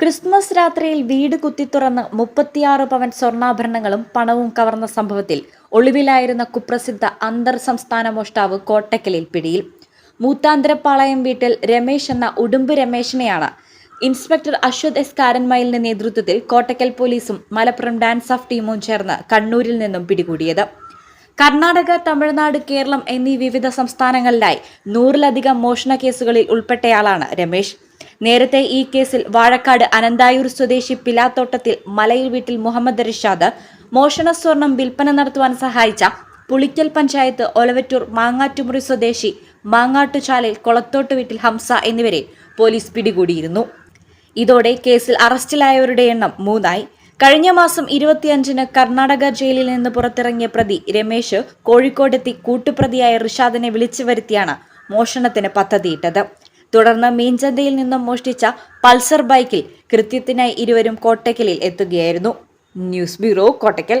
Christmas രാത്രിയിൽ വീട് കുത്തിത്തുറന്ന് മുപ്പത്തിയാറ് പവൻ സ്വർണാഭരണങ്ങളും പണവും കവർന്ന സംഭവത്തിൽ ഒളിവിലായിരുന്ന കുപ്രസിദ്ധ അന്തർ സംസ്ഥാന മോഷ്ടാവ് കോട്ടക്കലിൽ പിടിയിൽ. മൂത്താന്തരപ്പാളയം വീട്ടിൽ രമേശ് എന്ന ഉടുമ്പ് രമേശിനെയാണ് ഇൻസ്പെക്ടർ അശ്വത് എസ് കാരന്മയിലിന്റെ നേതൃത്വത്തിൽ കോട്ടക്കൽ പോലീസും മലപ്പുറം ഡാൻസ് ഓഫ് ടീമും ചേർന്ന് കണ്ണൂരിൽ നിന്നും പിടികൂടിയത്. കർണാടക തമിഴ്നാട് കേരളം എന്നീ വിവിധ സംസ്ഥാനങ്ങളിലായി നൂറിലധികം മോഷണ കേസുകളിൽ ഉൾപ്പെട്ടയാളാണ് രമേശ്. നേരത്തെ ഈ കേസിൽ വാഴക്കാട് അനന്തായൂർ സ്വദേശി പിലാത്തോട്ടത്തിൽ മലയിൽ വീട്ടിൽ മുഹമ്മദ് റിഷാദ് മോഷണ സ്വർണം വിൽപ്പന നടത്തുവാൻ സഹായിച്ച പുളിക്കൽ പഞ്ചായത്ത് ഒലവറ്റൂർ മാങ്ങാറ്റുമുറി സ്വദേശി മാങ്ങാട്ടുചാലിൽ കൊളത്തോട്ട് വീട്ടിൽ ഹംസ എന്നിവരെ പോലീസ് പിടികൂടിയിരുന്നു. ഇതോടെ കേസിൽ അറസ്റ്റിലായവരുടെ എണ്ണം മൂന്നായി. കഴിഞ്ഞ മാസം ഇരുപത്തിയഞ്ചിന് കർണാടക ജയിലിൽ നിന്ന് പുറത്തിറങ്ങിയ പ്രതി രമേശ് കോഴിക്കോടെത്തി കൂട്ടുപ്രതിയായ റിഷാദിനെ വിളിച്ചു വരുത്തിയാണ് മോഷണത്തിന് പദ്ധതിയിട്ടത്. തുടർന്ന് മീൻചന്തയിൽ നിന്നും മോഷ്ടിച്ച പൾസർ ബൈക്കിൽ കൃത്യത്തിനായി ഇരുവരും കോട്ടയ്ക്കലിൽ എത്തുകയായിരുന്നു. News bureau Kottakkal